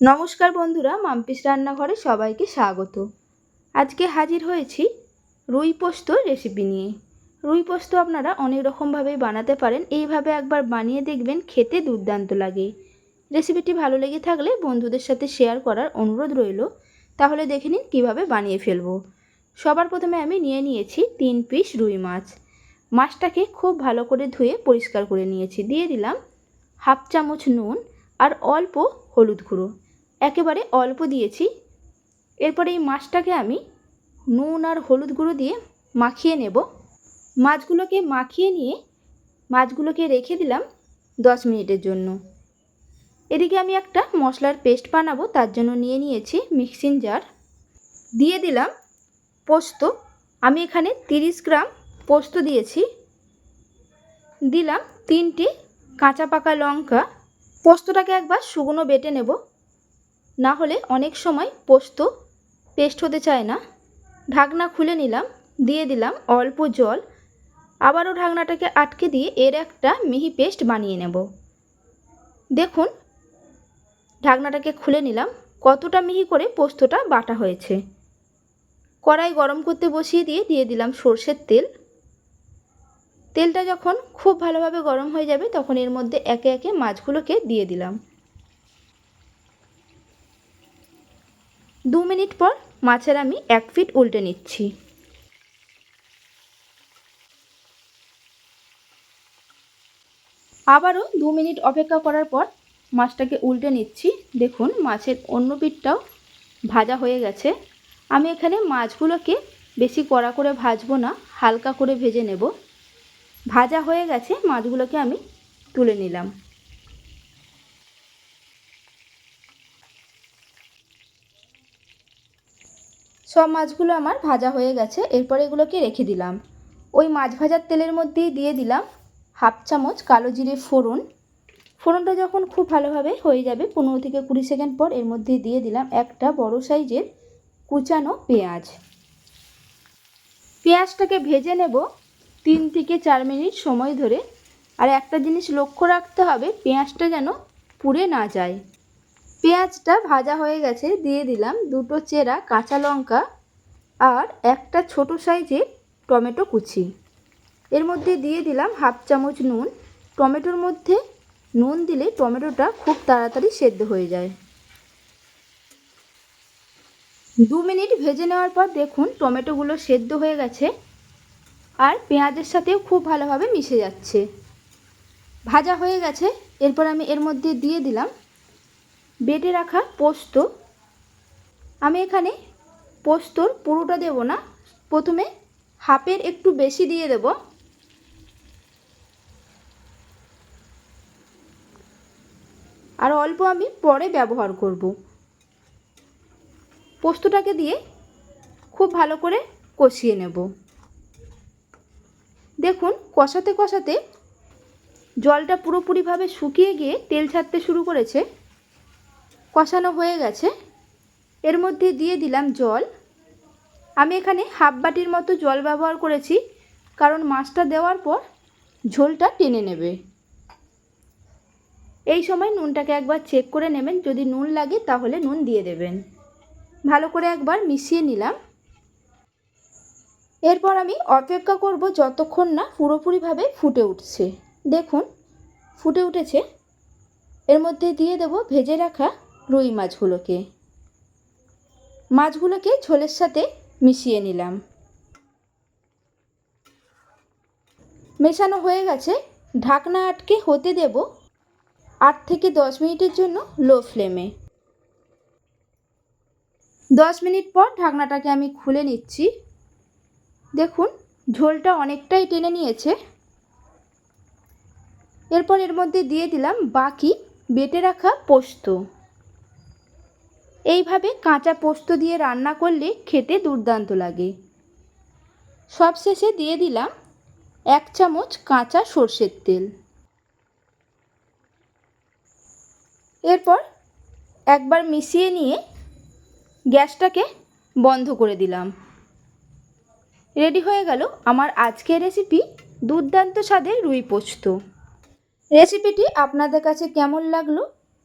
নমস্কার বন্ধুরা, মাম্পিস রান্নাঘরে সবাইকে স্বাগত। আজকে হাজির হয়েছি রুই পোস্ত রেসিপি নিয়ে। রুই পোস্ত আপনারা অনেক রকমভাবে বানাতে পারেন। এইভাবে একবার বানিয়ে দেখবেন, খেতে দুর্দান্ত লাগে। রেসিপিটি ভালো লেগে থাকলে বন্ধুদের সাথে শেয়ার করার অনুরোধ রইল। তাহলে দেখে নিন কীভাবে বানিয়ে ফেলব। সবার প্রথমে আমি নিয়ে নিয়েছি তিন পিস রুই মাছ। মাছটাকে খুব ভালো করে ধুয়ে পরিষ্কার করে নিয়েছি। দিয়ে দিলাম হাফ চামচ নুন আর অল্প হলুদ গুঁড়ো। একেবারে অল্প দিয়েছি। এরপরে এই মাছটাকে আমি নুন আর হলুদ গুঁড়ো দিয়ে মাখিয়ে নেব। মাছগুলোকে মাখিয়ে নিয়ে মাছগুলোকে রেখে দিলাম দশ মিনিটের জন্য। এদিকে আমি একটা মশলার পেস্ট বানাবো, তার জন্য নিয়ে নিয়েছি মিক্সিং জার। দিয়ে দিলাম পোস্ত। আমি এখানে তিরিশ গ্রাম পোস্ত দিয়েছি। দিলাম তিনটে কাঁচা পাকা লঙ্কা। পোস্তটাকে একবার শুকনো বেটে নেব। না হলে অনেক সময় পোস্ত পেস্ট হতে চায় না। ঢাকনা খুলে নিলাম, দিয়ে দিলাম অল্প জল। আবারও ঢাকনাটাকে আটকে দিয়ে এর একটা মিহি পেস্ট বানিয়ে নেব। দেখুন, ঢাকনাটাকে খুলে নিলাম, কতটা মিহি করে পোস্তটা বাটা হয়েছে। কড়াই গরম করতে বসিয়ে দিয়ে দিয়ে দিলাম সর্ষের তেল। তেলটা যখন খুব ভালোভাবে গরম হয়ে যাবে, তখন এর মধ্যে একে একে মাছগুলোকে দিয়ে দিলাম। দু মিনিট পর মাছের আমি এক ফিট উল্টে নিচ্ছি। আবারও দু মিনিট অপেক্ষা করার পর মাছটাকে উল্টে নিচ্ছি। দেখুন, মাছের অন্য পিঠটাও ভাজা হয়ে গেছে। আমি এখানে মাছগুলোকে বেশি কড়া করে ভাজবো না, হালকা করে ভেজে নেব। ভাজা হয়ে গেছে, মাছগুলোকে আমি তুলে নিলাম। সব মাছগুলো আমার ভাজা হয়ে গেছে, এরপর এগুলোকে রেখে দিলাম। ওই মাছ ভাজার তেলের মধ্যেই দিয়ে দিলাম হাফ চামচ কালো জিরে ফোড়ন। ফোড়নটা যখন খুব ভালোভাবে হয়ে যাবে, পনেরো থেকে কুড়ি সেকেন্ড পর এর মধ্যে দিয়ে দিলাম একটা বড় সাইজের কুচানো পেঁয়াজ। পেঁয়াজটাকে ভেজে নেব তিন থেকে চার মিনিট সময় ধরে। আর একটা জিনিস লক্ষ্য রাখতে হবে, পেঁয়াজটা যেন পুড়ে না যায়। পেঁয়াজটা ভাজা হয়ে গেছে, দিয়ে দিলাম দুটো চেরা কাঁচা লঙ্কা আর একটা ছোট সাইজের টমেটো কুচি। এর মধ্যে দিয়ে দিলাম হাফ চামচ নুন। টমেটোর মধ্যে নুন দিলে টমেটোটা খুব তাড়াতাড়ি সেদ্ধ হয়ে যায়। দু মিনিট ভেজে নেওয়ার পর দেখুন টমেটোগুলো সেদ্ধ হয়ে গেছে আর পেঁয়াজের সাথেও খুব ভালোভাবে মিশে যাচ্ছে। ভাজা হয়ে গেছে, এরপর আমি এর মধ্যে দিয়ে দিলাম বেটে রাখা পোস্ত। আমি এখানে পোস্তর পুরোটা দেব না। প্রথমে হাফের একটু বেশি দিয়ে দেব। আর অল্প আমি পরে ব্যবহার করব। পোস্তটাকে দিয়ে খুব ভালো করে কষিয়ে নেব। দেখুন, কষাতে কষাতে জলটা পুরোপুরিভাবে শুকিয়ে গিয়ে তেল ছাড়তে শুরু করেছে। কষানো হয়ে গেছে। এর মধ্যে দিয়ে দিলাম জল। আমি এখানে হাফ বাটির মতো জল ব্যবহার করেছি, কারণ মাছটা দেওয়ার পর ঝোলটা টেনে নেবে। এই সময় নুনটাকে একবার চেক করে নেবেন, যদি নুন লাগে তাহলে নুন দিয়ে দেবেন। ভালো করে একবার মিশিয়ে নিলাম। এরপর আমি অপেক্ষা করব যতক্ষণ না পুরোপুরিভাবে ফুটে উঠছে। দেখুন, ফুটে উঠেছে। এর মধ্যে দিয়ে দেব ভেজে রাখা রুই মাছগুলোকে। মাছগুলোকে ঝোলের সাথে মিশিয়ে নিলাম। মেশানো হয়ে গেছে। ঢাকনা আটকে হতে দেব আট থেকে দশ মিনিটের জন্য লো ফ্লেমে। দশ মিনিট পর ঢাকনাটাকে আমি খুলে নিচ্ছি। দেখুন, ঝোলটা অনেকটাই টেনে নিয়েছে। এরপর এর মধ্যে দিয়ে দিলাম বাকি বেটে রাখা পোস্ত। এইভাবে কাঁচা পোস্ত দিয়ে রান্না করলে খেতে দুর্দান্ত লাগে। সবশেষে দিয়ে দিলাম এক চামচ কাঁচা সর্ষের তেল। এরপর একবার মিশিয়ে নিয়ে গ্যাসটাকে বন্ধ করে দিলাম। রেডি হয়ে গেল আমার আজকের রেসিপি দুর্দান্ত স্বাদের রুই পোস্ত। রেসিপিটি আপনাদের কাছে কেমন লাগল